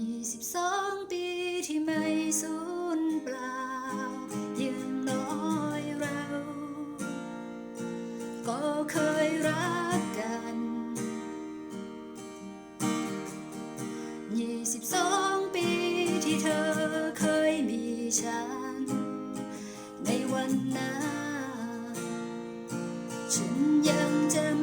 ยี่สิบสองปีที่ไม่สูญเปล่าย่งน้อยเรา ก็เคยรักกันยี่สิบสองปีที่เธอเคยมีฉัน ในวันนั้น ฉันยังจำ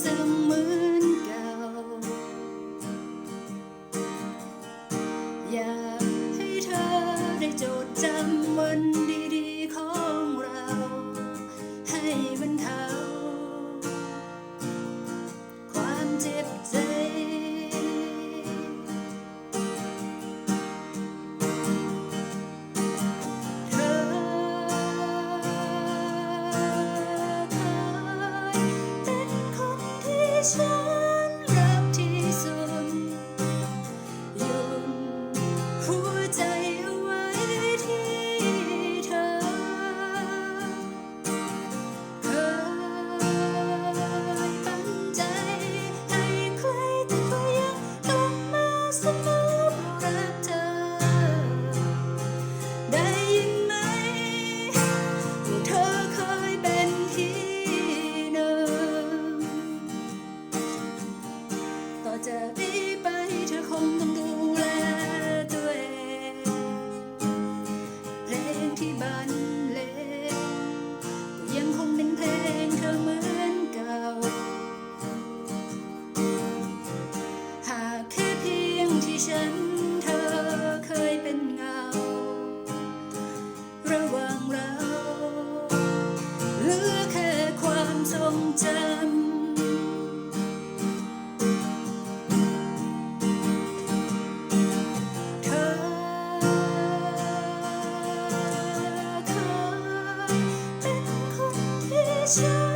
เสมือนเก่า อยากให้เธอได้จดจำวัน ที่ ที่ฉันเธอเคยเป็นเงา ระหว่างเราเหลือแค่ความทรงจำเธอเคยเป็นคนที่ฉัน